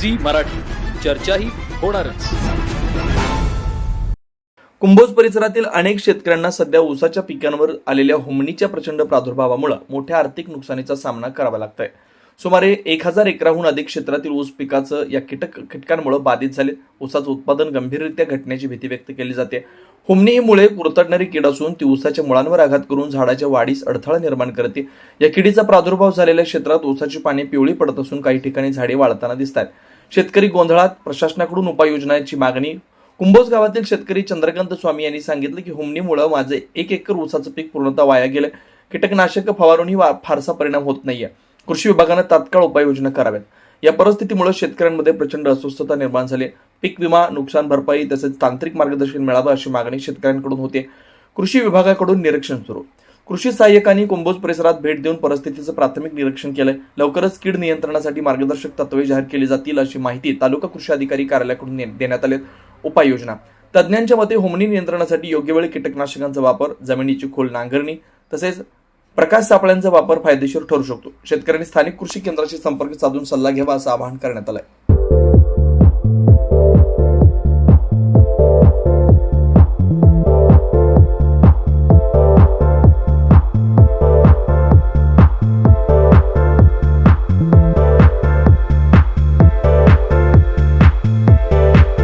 Zee Marathi. चर्चाही होणारच. कुंभोज परिसरातील अनेक शेतकऱ्यांना सध्या ऊसाच्या पिकांवर आलेल्या हुमणीच्या प्रचंड प्रादुर्भावामुळे मोठ्या आर्थिक नुकसानीचा सामना करावा लागतोय. सुमारे एक हजार एकराहून अधिक क्षेत्रातील ऊस पिकाचं या कीटक कीटकांमुळे बाधित झाले. ऊसाचं उत्पादन गंभीररित्या घटण्याची भीती व्यक्त केली जाते. हुमणी ही मुळे कुरतडणारी कीड असून ती ऊसाच्या मुळांवर आघात करून झाडाच्या वाढीस अडथळा निर्माण करते. या किडीचा प्रादुर्भाव झालेल्या क्षेत्रात ऊसाची पाने पिवळी पडत असून काही ठिकाणी झाडे वाळताना दिसतात शेतकरी गोंधळात प्रशासनाकडून उपाययोजनांची मागणी. कुंभोज गावातील शेतकरी चंद्रकांत स्वामी यांनी सांगितलं की हुमणीमुळे माझे एक एकर ऊसाचं पीक पूर्णतः वाया गेलं कीटकनाशक फवारूनही फारसा परिणाम होत नाहीये. कृषी विभागानं तात्काळ उपाययोजना कराव्यात. या परिस्थितीमुळे शेतकऱ्यांमध्ये प्रचंड अस्वस्थता निर्माण झाली पीक विमा नुकसान भरपाई तसेच तांत्रिक मार्गदर्शन मिळावं अशी मागणी शेतकऱ्यांकडून होते कृषी विभागाकडून निरीक्षण सुरू. कृषी सहाय्यकांनी कुंभोज परिसरात भेट देऊन परिस्थितीचं प्राथमिक निरीक्षण केलंय. लवकरच कीड नियंत्रणासाठी मार्गदर्शक तत्वे जाहीर केली जातील अशी माहिती तालुका कृषी अधिकारी कार्यालयाकडून देण्यात आले उपाययोजना. तज्ज्ञांच्या मते होमणी नियंत्रणासाठी योग्य वेळी कीटकनाशकांचा वापर जमिनीची खोल नांगरणी तसेच प्रकाश सापळ्यांचा वापर फायदेशीर ठरू शकतो. शेतकऱ्यांनी स्थानिक कृषी केंद्राशी संपर्क साधून सल्ला घ्यावा असं आवाहन करण्यात आलंय.